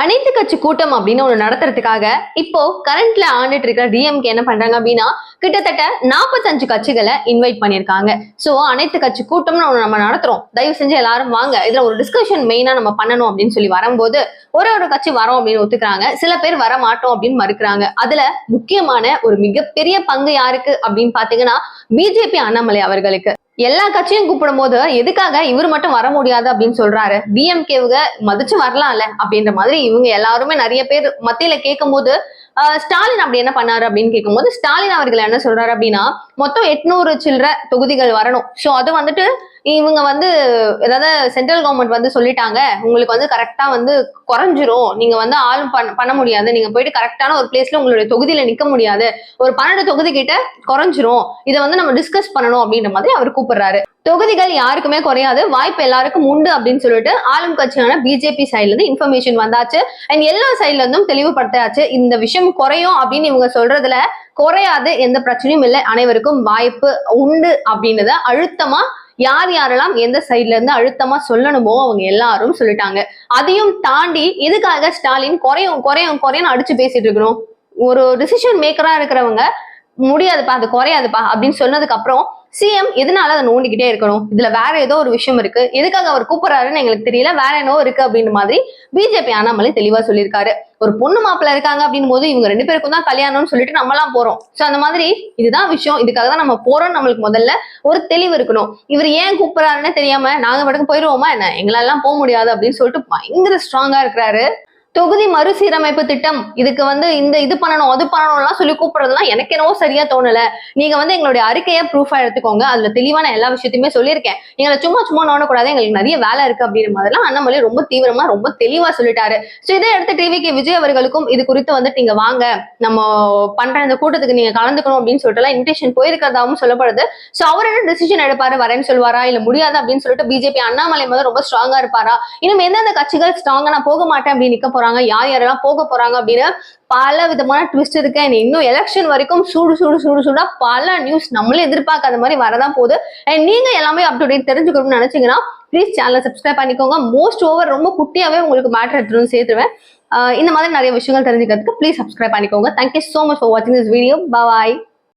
அனைத்து கட்சி கூட்டம் அப்படின்னு ஒண்ணு நடத்துறதுக்காக இப்போ கரண்ட்ல ஆண்டுட்டு இருக்கிற டிஎம்கே என்ன பண்றாங்க அப்படின்னா கிட்டத்தட்ட நாற்பத்தஞ்சு கட்சிகளை இன்வைட் பண்ணியிருக்காங்க. சோ அனைத்து கட்சி கூட்டம்னு ஒண்ணு நம்ம நடத்துறோம். தயவு செஞ்சு எல்லாரும் வாங்க. இதுல ஒரு டிஸ்கஷன் மெயினா நம்ம பண்ணணும் அப்படின்னு சொல்லி வரும்போது ஒரு ஒரு கட்சி வரோம் அப்படின்னு ஒத்துக்கிறாங்க. சில பேர் வர மாட்டோம் அப்படின்னு மறுக்கிறாங்க. அதுல முக்கியமான ஒரு மிகப்பெரிய பங்கு யாருக்கு அப்படின்னு பாத்தீங்கன்னா பிஜேபி அண்ணாமலை அவர்களுக்கு. எல்லா கட்சியும் கூப்பிடும் போது எதுக்காக? இவர் மட்டும் வர முடியாது அப்படின்னு சொல்றாரு. டிஎம்கேவுக மதிச்சு வரலாம்ல அப்படின்ற மாதிரி இவங்க எல்லாருமே நிறைய பேர் மத்தியில கேட்கும் போது ஸ்டாலின் அப்படி என்ன பண்ணாரு? அப்படின்னு கேட்கும்போது ஸ்டாலின் அவர்கள் என்ன சொல்றாரு அப்படின்னா மொத்தம் எட்நூறு சில்லற தொகுதிகள் வரணும். ஸோ அது வந்துட்டு இவங்க வந்து ஏதாவது சென்ட்ரல் கவர்மெண்ட் வந்து சொல்லிட்டாங்க உங்களுக்கு வந்து கரெக்டா வந்து குறைஞ்சிரும். நீங்க வந்து ஆளும் பண்ண பண்ண முடியாது. நீங்க போயிட்டு கரெக்டான ஒரு பிளேஸ்ல உங்களுடைய தொகுதியில நிக்க முடியாது. ஒரு பன்னெண்டு தொகுதி கிட்ட குறைஞ்சிரும். இதை வந்து நம்ம டிஸ்கஸ் பண்ணணும் அப்படின்ற மாதிரி அவர் கூப்பிடுறாரு. தொகுதிகள் யாருக்குமே குறையாது. வாய்ப்பு எல்லாருக்கும் உண்டு அப்படின்னு சொல்லிட்டு ஆளும் கட்சியான பிஜேபி சைட்ல இருந்து இன்ஃபர்மேஷன் வந்தாச்சு. அண்ட் எல்லா சைட்ல இருந்தும் தெளிவுபடுத்தாச்சு இந்த விஷயம் குறையும் அப்படின்னு இவங்க சொல்றதுல குறையாது. எந்த பிரச்சனையும் இல்லை. அனைவருக்கும் வாய்ப்பு உண்டு அப்படின்றத அழுத்தமா யார் யாரெல்லாம் எந்த சைட்ல இருந்து அழுத்தமா சொல்லணுமோ அவங்க எல்லாரும் சொல்லிட்டாங்க. அதையும் தாண்டி இதுக்காக ஸ்டாலின் குறையும் குறையும் குறையும் அடிச்சு பேசிட்டு இருக்கணும் ஒரு டிசிஷன் மேக்கரா இருக்கிறவங்க முடியாதுப்பா அது குறையாதுப்பா அப்படின்னு சொன்னதுக்கு அப்புறம் சிஎம் எதனால அதை நோண்டிக்கிட்டே இருக்கணும்? இதுல வேற ஏதோ ஒரு விஷயம் இருக்கு. எதுக்காக அவர் கூப்பிடுறாருன்னு எங்களுக்கு தெரியல. வேற என்னவோ இருக்கு அப்படின்ற மாதிரி பிஜேபி அண்ணாமலை தெளிவா சொல்லியிருக்காரு. ஒரு பொண்ணு மாப்பிள்ள இருக்காங்க அப்படின் போது இவங்க ரெண்டு பேருக்கும் தான் கல்யாணம்னு சொல்லிட்டு நம்மலாம் போறோம். சோ அந்த மாதிரி இதுதான் விஷயம். இதுக்காக தான் நம்ம போறோம் நம்மளுக்கு முதல்ல ஒரு தெளிவு இருக்கணும். இவர் ஏன் கூப்பிடுறாருன்னு தெரியாம நாங்க மட்டும் போயிருவோமா என்ன? எங்களாலாம் போக முடியாது அப்படின்னு சொல்லிட்டு பயங்கர ஸ்ட்ராங்கா இருக்கிறாரு. தொகுதி மறுசீரமைப்பு திட்டம். இதுக்கு வந்து இந்த இது பண்ணணும் அது பண்ணணும்லாம் சொல்லி கூப்பிடுறதுலாம் எனக்கு என்னவோ சரியா தோணல. நீங்க வந்து எங்களுடைய அறிக்கையை ப்ரூஃபா எடுத்துக்கோங்க. அதுல தெளிவான எல்லா விஷயத்தையுமே சொல்லியிருக்கேன். எங்களை சும்மா சும்மா நோடக்கூடாது எங்களுக்கு நிறைய வேலை இருக்கு அப்படின்ற மாதிரிலாம் அண்ணாமலை ரொம்ப தீவிரமா ரொம்ப தெளிவா சொல்லிட்டாரு. ஸோ இதை எடுத்து டிவி கே விஜய் அவர்களுக்கும் இது குறித்து வந்துட்டு நீங்க வாங்க. நம்ம பண்ற இந்த கூட்டத்துக்கு நீங்க கலந்துக்கணும் அப்படின்னு சொல்லிட்டு எல்லாம் இன்விடேஷன் போயிருக்கிறதாவும் சொல்லப்படுது. ஸோ அவர் என்ன டிசிஷன் எடுப்பாரு? வரேன்னு சொல்லுவாரா? இல்ல முடியாது அப்படின்னு சொல்லிட்டு பிஜேபி அண்ணாமலை வந்து ரொம்ப ஸ்ட்ராங்கா இருப்பாரா? இன்னும் எந்தெந்த கட்சிகள் ஸ்ட்ராங்கா நான் போக மாட்டேன் அப்படின்னு நிக்க போறாங்க யார் யாரெல்லாம் போக போறாங்க அப்படின்னு பல விதமான ட்விஸ்ட் இருக்கு. அண்ட் இன்னும் எலெக்ஷன் வரைக்கும் சூடு சூடு சூடு சூடா பல நியூஸ் நம்மளே எதிர்பார்க்காத மாதிரி வரதான் போகுது. அண்ட் நீங்க எல்லாமே அப் டு டேட் தெரிஞ்சுக்கணும்னு நினைச்சீங்கன்னா ப்ளீஸ் சேனலை சப்ஸ்கிரைப் பண்ணிக்கோங்க. மோஸ்ட் ஓவர் ரொம்ப குட்டியாவே உங்களுக்கு மேட்டர் எடுத்துட்டு சேர்த்துருவேன். இந்த மாதிரி நிறைய விஷயங்கள் தெரிஞ்சுக்கிறதுக்கு ப்ளீஸ் சப்ஸ்கிரைப் பண்ணிக்கோங்க. Thank you so much for வாட்சிங் திஸ் வீடியோ பாய்